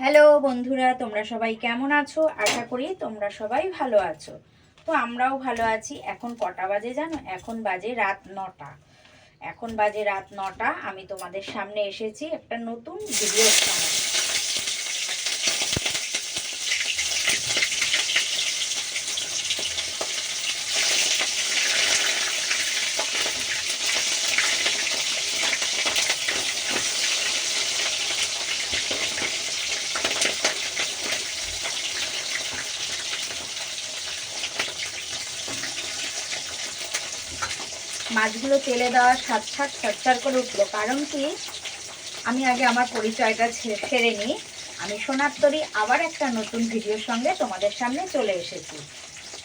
Hello বন্ধুরা, তোমরা সবাই কেমন আছো? আশা করি তোমরা সবাই ভালো আছো। তো আমরাও ভালো আছি। এখন কটা বাজে জানো? এখন বাজে রাত নটা। এখন বাজে রাত নটা। আমি তোমাদের সামনে এসেছি একটা নতুন ভিডিও সঙ্গে মাছগুলো তেলে দেওয়া সাত সাত সাতচার করে উঠল। কারণ কি? আমি আগে আমার পরিচয়টা সেরে নিই। আমি সোনার সোনাত্তরী, আবার একটা নতুন ভিডিওর সঙ্গে তোমাদের সামনে চলে এসেছি।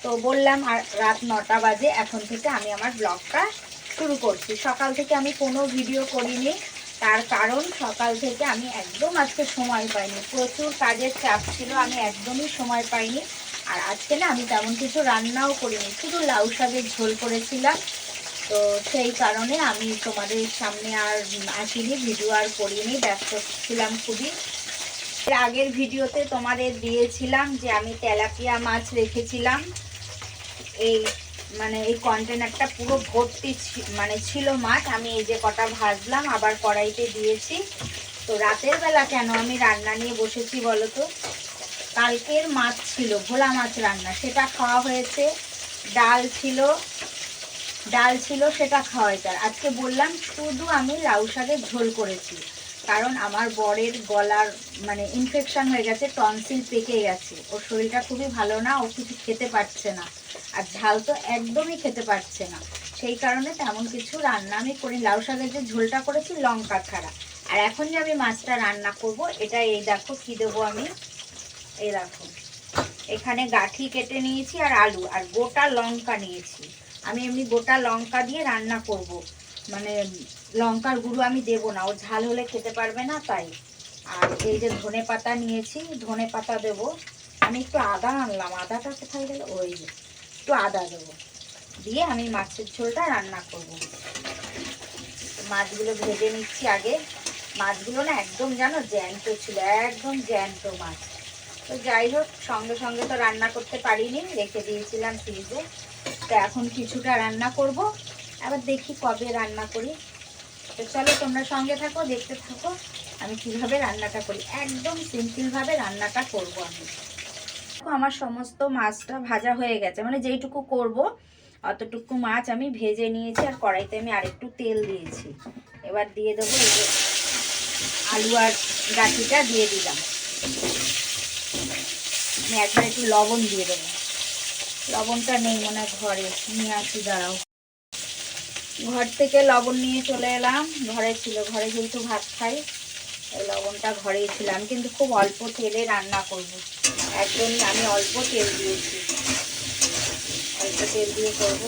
তো বললাম, আর রাত নটা বাজে, এখন থেকে আমি আমার ব্লগটা শুরু করছি। সকাল থেকে আমি কোনো ভিডিও করিনি। তার কারণ, সকাল থেকে আমি একদম আজকে সময় পাইনি। প্রচুর কাজের চাপ ছিল, আমি একদমই সময় পাইনি। আর আজকে না, আমি তেমন কিছু রান্নাও করিনি। শুধু লাউ শাকের ঝোল করেছিলাম। তো সেই কারণে আমি তোমাদের সামনে আর আসিনি, ভিডিও আর করিনি, ব্যস্ত ছিলাম খুবই। এর আগের ভিডিওতে তোমাদের দিয়েছিলাম যে আমি তেলাপিয়া মাছ রেখেছিলাম। এই মানে এই কন্টেনারটা পুরো ভর্তি মানে ছিল মাছ, আমি এই যে কটা ভাজলাম, আবার কড়াইতে দিয়েছি। তো রাতের বেলা কেন আমি রান্না নিয়ে বসেছি বলো তো? কালকের মাছ ছিল, ভোলা মাছ রান্না, সেটা খাওয়া হয়েছে, ডাল ছিল ডাল ছিল, সেটা খাওয়াই তার। আজকে বললাম, শুধু আমি লাউ শাকের ঝোল করেছি। কারণ আমার বরের গলার মানে ইনফেকশন হয়ে গেছে টনসিল পেকে গেছে। ওর শরীরটা খুবই ভালো না, ও কিছু খেতে পারছে না। আর ঝাল তো একদমই খেতে পারছে না। সেই কারণে তেমন কিছু রান্না আমি করি। লাউ শাকের যে ঝোলটা করেছি, লঙ্কা ছাড়া আর এখন যে আমি মাছটা রান্না করব, এটা এই দেখো, কী দেবো আমি? এই দেখো। এখানে গাঠি কেটে নিয়েছি আর আলু। আর গোটা লঙ্কা নিয়েছি। আমি এমনি গোটা লঙ্কা দিয়ে রান্না করব। মানে লঙ্কার গুঁড়ো আমি দেবো না ও ঝাল হলে খেতে পারবে না তাই। আর এই যে ধনে পাতা নিয়েছি, ধনে পাতা দেবো। আমি একটু আদা আনলাম, আদাটা কোথায় গেল? ওই যে, একটু আদা দেবো। দিয়ে আমি মাছের ঝোলটা রান্না করব। মাছগুলো ভেজে নিচ্ছি আগে। মাছগুলো না একদম জানো জ্যান্ত ছিল, একদম জ্যান্ত মাছ। তো যাই হোক, সঙ্গে সঙ্গে তো রান্না করতে পারিনি, রেখে দিয়েছিলাম ফ্রিজে। তো এখন কিছুটা রান্না করব। আবার দেখি কবে রান্না করি। তো চলো তোমরা সঙ্গে থাকো, দেখতে থাকো আমি কীভাবে রান্নাটা করি। একদম সিম্পলভাবে রান্নাটা করব আমি। আমার সমস্ত মাছটা ভাজা হয়ে গেছে। মানে যেইটুকু করব, অতটুকু মাছ আমি ভেজে নিয়েছি আর কড়াইতে আমি আরেকটু তেল দিয়েছি। এবার দিয়ে দেবো আলু আর গাঠিটা দিয়ে দিলাম। আমি একবার একটু লবণ দিয়ে দেবো। লবণটা নেই মনে ঘরে। নিয়ে আসি, দাঁড়াও। ঘর থেকে লবণ নিয়ে চলে এলাম। ঘরে ছিল, ঘরে যেহেতু ভাত খাই লবণটা ঘরেই ছিলাম। কিন্তু খুব অল্প তেলে রান্না করব। একদমই আমি অল্প তেল দিয়েছি। অল্প তেল দিয়ে করব।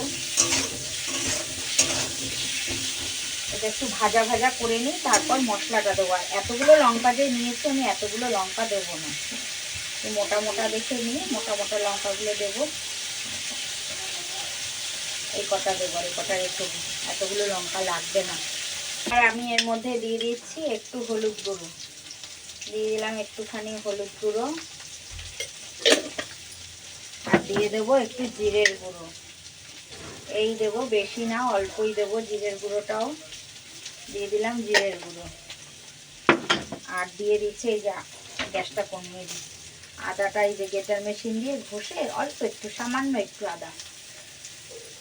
এটা একটু ভাজা ভাজা করে নিই, তারপর মশলাটা দেবো। আর এতগুলো লঙ্কা যে নিয়েছি, আমি এতগুলো লঙ্কা দেবো না। মোটা মোটা দেখে নিয়ে মোটা মোটা লঙ্কাগুলো দেবো। এই কটা দেবো এই কটা রেখে এতগুলো লঙ্কা লাগবে না। আর আমি এর মধ্যে দিয়ে দিচ্ছি একটু হলুদ গুঁড়ো। দিয়ে দিলাম একটুখানি হলুদ গুঁড়ো। আর দিয়ে দেবো একটু জিরের গুঁড়ো। এই দেবো বেশি না, অল্পই দেবো জিরের গুঁড়োটাও। দিয়ে দিলাম জিরের গুঁড়ো। আর দিয়ে দিচ্ছে এই যে গ্যাসটা কমিয়ে দিই। আদাটা এই যে গেটার মেশিন দিয়ে ঘষে অল্প একটু, সামান্য একটু আদা।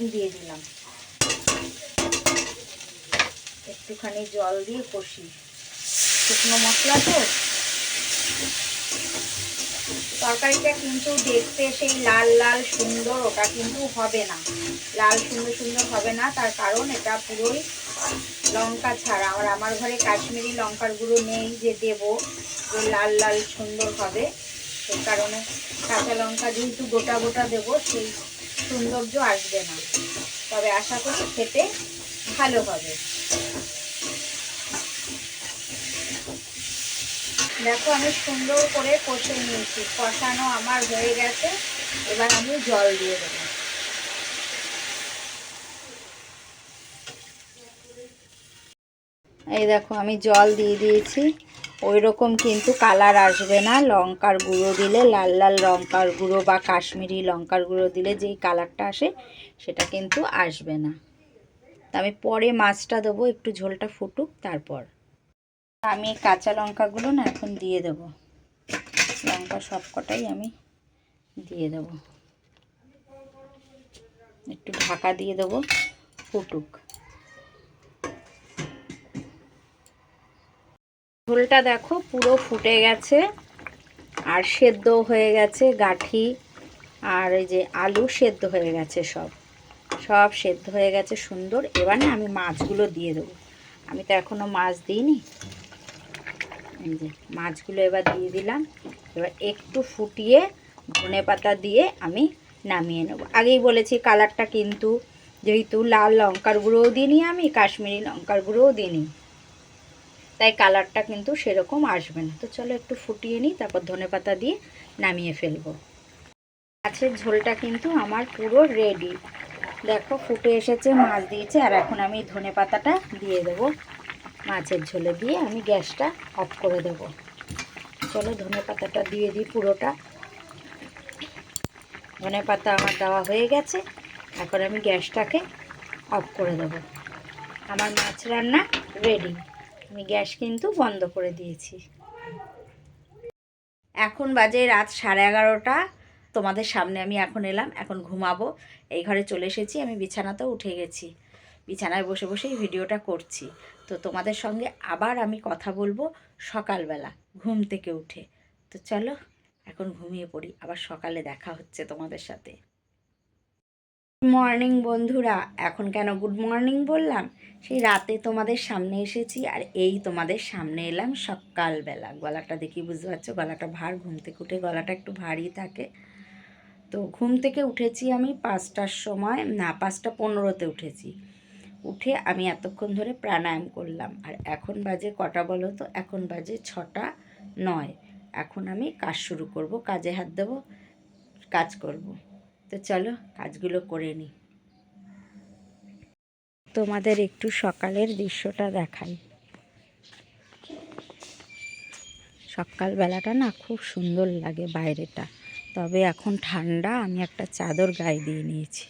দিয়ে দিলাম। একটুখানি জল দিয়ে কষি। শুকনো মশলা তো। তরকারিটা কিন্তু দেখতে সেই লাল লাল, সুন্দর। ওটা কিন্তু হবে না। লাল, সুন্দর সুন্দর হবে না। তার কারণ এটা পুরোই লঙ্কা ছাড়া। আর আমার ঘরে কাশ্মীরি লঙ্কার গুঁড়ো নেই যে দেব, যে লাল লাল, সুন্দর হবে। সেই কারণে কাঁচা লঙ্কা যেহেতু গোটা গোটা দেবো, সেই সৌন্দর্য আসবে না। তবে আশা করি খেতে ভালো হবে। দেখো, আমি সুন্দর করে কষে নিয়েছি। কষানো আমার হয়ে গেছে। এবার আমি জল দিয়ে দেবো। এই দেখো, আমি জল দিয়ে দিয়েছি। ওই রকম কিন্তু কালার আসবে না। লঙ্কার গুঁড়ো দিলে লাল লাল লঙ্কার গুঁড়ো বা কাশ্মীরি লঙ্কার গুঁড়ো দিলে যেই কালারটা আসে সেটা কিন্তু আসবে না। তা আমি পরে মাছটা দেবো, একটু ঝোলটা ফুটুক, তারপর। আমি কাঁচা লঙ্কাগুলো না এখন দিয়ে দেব। লঙ্কা সবকটাই আমি দিয়ে দেব। একটু ঢাকা দিয়ে দেবো, ফুটুক। ঝোলটা দেখো, পুরো ফুটে গেছে। আর সেদ্ধ হয়ে গেছে গাঠি, আর এই যে আলু সেদ্ধ হয়ে গেছে সব। সব সেদ্ধ হয়ে গেছে সুন্দর। এবার না আমি মাছগুলো দিয়ে দেবো। আমি তো এখনও মাছ দিইনি। যে মাছগুলো এবার দিয়ে দিলাম। এবার একটু ফুটিয়ে ধনে পাতা দিয়ে আমি নামিয়ে নেব। আগেই বলেছি কালারটা কিন্তু যেহেতু লাল লঙ্কার গুঁড়োও দিইনি আমি, কাশ্মীরি লঙ্কার গুঁড়োও দিইনি। তাই কালারটা কিন্তু সেরকম আসবে না। তো চলো একটু ফুটিয়ে নিই, তারপর ধনে পাতা দিয়ে নামিয়ে ফেলব। মাছের ঝোলটা কিন্তু আমার পুরো রেডি দেখো ফুটে এসেছে, মাছ দিয়েছে, আর এখন আমি ধনে পাতাটা দিয়ে দেবো। মাছের ঝোলে দিয়ে আমি গ্যাসটা অফ করে দেব। চলো ধনে পাতাটা দিয়ে দিই পুরোটা। ধনে পাতা আমার দেওয়া হয়ে গেছে, এখন আমি গ্যাসটাকে অফ করে দেব। আমার মাছ রান্না রেডি আমি গ্যাস কিন্তু বন্ধ করে দিয়েছি। এখন বাজে রাত সাড়ে এগারোটা। তোমাদের সামনে আমি এখন এলাম, এখন ঘুমাবো। এই ঘরে চলে এসেছি, আমি বিছানাতেও উঠে গেছি। বিছানায় বসে বসেই ভিডিওটা করছি। তো তোমাদের সঙ্গে আবার আমি কথা বলব সকালবেলা, ঘুম থেকে উঠে। তো চলো, এখন ঘুমিয়ে পড়ি, আবার সকালে দেখা হচ্ছে তোমাদের সাথে। মর্নিং বন্ধুরা, এখন কেন গুড মর্নিং বললাম? সেই রাতে তোমাদের সামনে এসেছি আর এই তোমাদের সামনে এলাম সকালবেলা। গলাটা দেখি বুঝতে পারছ? গলাটা ভার, ঘুম থেকে উঠে গলাটা একটু ভারী থাকে। তো ঘুম থেকে উঠেছি আমি পাঁচটার সময়, না, পাঁচটা পনেরোতে উঠেছি। উঠে আমি এতক্ষণ ধরে প্রাণায়াম করলাম। আর এখন বাজে কটা বলো তো? এখন বাজে ছটা নয়। এখন আমি কাজ শুরু করব, কাজে হাত দেবো, কাজ করব। তো চলো কাজগুলো করে নিই তোমাদের একটু সকালের দৃশ্যটা দেখাই। সকালবেলাটা না খুব সুন্দর লাগে বাইরেটা। তবে এখন ঠান্ডা, আমি একটা চাদর গায়ে দিয়ে নিয়েছি।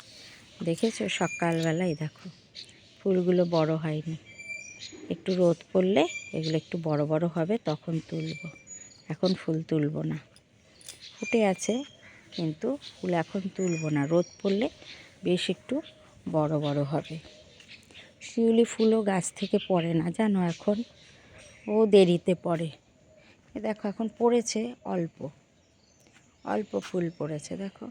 দেখেছ? সকালবেলায় দেখো, ফুলগুলো বড় হয়নি। একটু রোদ পড়লে এগুলো একটু বড় বড় হবে, তখন তুলব। এখন ফুল তুলব না। ফুটে আছে কিন্তু ফুল এখন তুলব না। রোদ পড়লে বেশ একটু বড় বড় হবে। শিউলি ফুলও গাছ থেকে পড়ে না, জানো? এখন ও দেরিতে পড়ে। এ দেখো, এখন পড়েছে অল্প। অল্প ফুল পড়েছে, দেখো।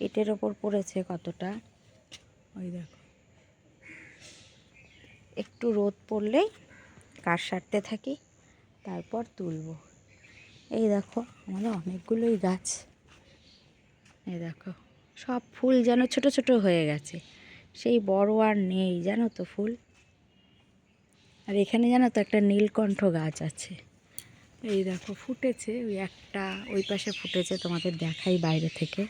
এটের ওপর পড়েছে কতটা? ওই দেখো। একটু রোদ পড়লেই কাঠ সারতে থাকি, তারপর তুলব। এই দেখো, আমাদের অনেকগুলোই গাছ। এই দেখো, সব ফুল যেন ছোট ছোট হয়ে গেছে। সেই বড় আর নেই, জানো তো ফুল? আর এখানে জানো তো একটা নীলকণ্ঠ গাছ আছে। এই দেখো, ফুটেছে, ওই একটা, ওই পাশে ফুটেছে, তোমাদের দেখাই বাইরে থেকে।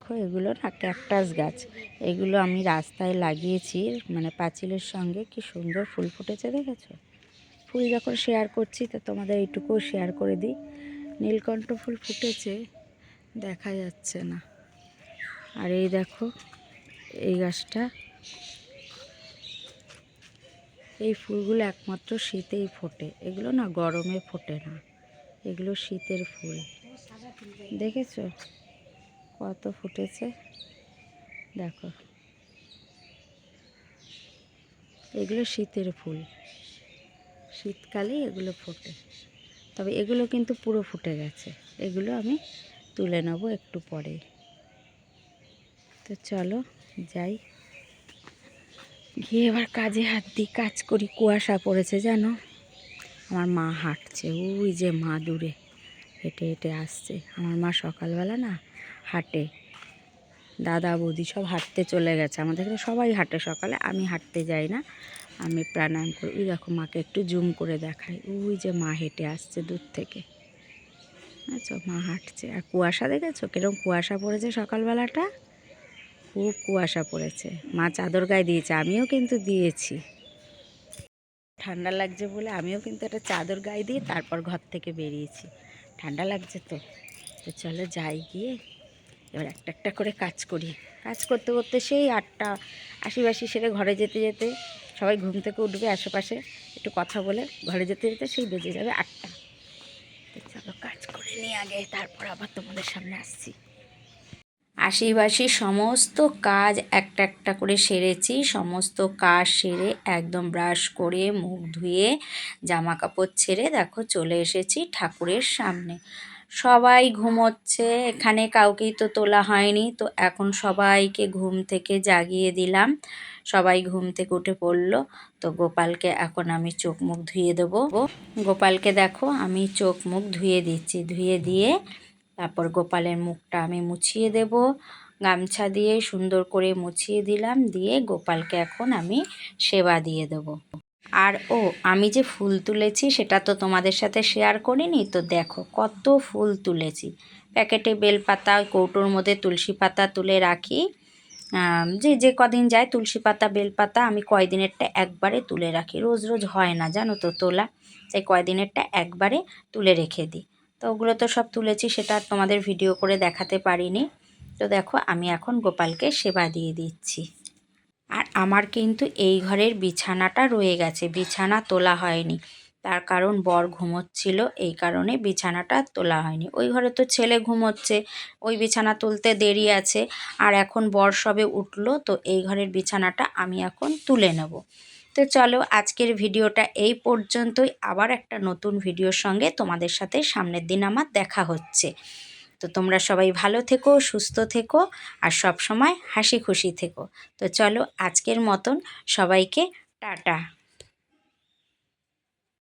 দেখো, এগুলো না ক্যাকটাস গাছ। এগুলো আমি রাস্তায় লাগিয়েছি মানে পাঁচিলের সঙ্গে। কি সুন্দর ফুল ফুটেছে, দেখেছ? ফুল যখন শেয়ার করছি, তো তোমাদের এইটুকুও শেয়ার করে দিই। নীলকণ্ঠ ফুল ফুটেছে, দেখা যাচ্ছে না। আর এই দেখো, এই গাছটা। এই ফুলগুলো একমাত্র শীতেই ফোটে। এগুলো না গরমে ফোটে না। এগুলো শীতের ফুল। দেখেছ? কত ফুটেছে। দেখো। এগুলো শীতের ফুল। শীতকালে এগুলো ফোটে। তবে এগুলো কিন্তু পুরো ফুটে গেছে। এগুলো আমি তুলে নেব একটু পরে। তো চলো, যাই। গিয়ে এবার কাজে হাত দিই কাজ করি। কুয়াশা পড়েছে, জানো? আমার মা হাঁটছে। ওই যে মা দূরে। হেঁটে হেঁটে আসছে। আমার মা সকালবেলা না হাঁটে। দাদা, বৌদি সব হাঁটতে চলে গেছে। আমাদের সবাই হাঁটে সকালে, আমি হাঁটতে যাই না। আমি প্রাণায়াম করি। ওই দেখো মাকে একটু জুম করে দেখাই। ওই যে মা হেঁটে আসছে দূর থেকে। আচ্ছা মা হাঁটছে। আর কুয়াশা দেখেছ? কীরকম কুয়াশা পড়েছে সকালবেলাটা? খুব কুয়াশা পড়েছে। মা চাদর গায়ে দিয়েছে, আমিও কিন্তু দিয়েছি। ঠান্ডা লাগছে বলে আমিও কিন্তু একটা চাদর গায়ে দিয়ে তারপর ঘর থেকে বেরিয়েছি। ঠান্ডা লাগছে তো। তো চলো যাই গিয়ে। এবার একটা একটা করে কাজ করি। কাজ করতে করতে সেই আটটা আশিবাসি সেরে ঘরে যেতে যেতে সবাই ঘুম থেকে উঠবে আশেপাশে একটু কথা বলে ঘরে যেতে যেতে সেই বেজে যাবে আটটা। চলো কাজ করে নিই আগে, তারপর আবার তোমাদের সামনে আসছি। আশিবাসী সমস্ত কাজ একটা একটা করে সেরেছি, সমস্ত কাজ সেরে একদম ব্রাশ করে মুখ ধুয়ে জামা কাপড় ছেড়ে দেখো চলে এসেছি ঠাকুরের সামনে। সবাই ঘুমোচ্ছে, এখানে কাউকেই তো তোলা হয়নি। তো এখন সবাইকে ঘুম থেকে জাগিয়ে দিলাম। সবাই ঘুম থেকে উঠে পড়ল। তো গোপালকে এখন আমি চোখ মুখ ধুয়ে দেবো। গোপালকে দেখো, আমি চোখ মুখ ধুয়ে দিচ্ছি। ধুয়ে দিয়ে তারপর গোপালের মুখটা আমি মুছিয়ে দেব। গামছা দিয়ে সুন্দর করে মুছিয়ে দিলাম। দিয়ে গোপালকে এখন আমি সেবা দিয়ে দেব। আর ও, আমি যে ফুল তুলেছি সেটা তো তোমাদের সাথে শেয়ার করিনি, তো দেখো কত ফুল তুলেছি। প্যাকেটে বেলপাতা কৌটোর মধ্যে তুলসী পাতা তুলে রাখি। যে যে কদিন যায় তুলসী পাতা, বেলপাতা, আমি কয়দিনেরটা একবারে তুলে রাখি। রোজ রোজ হয় না, জানো তো তোলা। তাই কয়দিনেরটা একবারে তুলে রেখে দিই। তো ওগুলো তো সব তুলেছি, সেটা তোমাদের ভিডিও করে দেখাতে পারিনি। তো দেখো, আমি এখন গোপালকে সেবা দিয়ে দিচ্ছি। আর আমার কিন্তু এই ঘরের বিছানাটা রয়ে গেছে, বিছানা তোলা হয়নি। তার কারণ বর ঘুমোচ্ছিল, এই কারণে বিছানাটা তোলা হয়নি। ওই ঘরে তো ছেলে ঘুমোচ্ছে, ওই বিছানা তুলতে দেরি আছে, আর এখন বর সবে উঠল, তো এই ঘরের বিছানাটা আমি এখন তুলে নেব। তো চলো, আজকের ভিডিওটা এই পর্যন্তই। আবার একটা নতুন ভিডিওর সঙ্গে তোমাদের সাথে সামনের দিন আমার দেখা হচ্ছে। তো তোমরা সবাই ভালো থেকো, সুস্থ থেকো আর সব সময় হাসি খুশি থেকো। তো চলো আজকের মতন সবাইকে টাটা।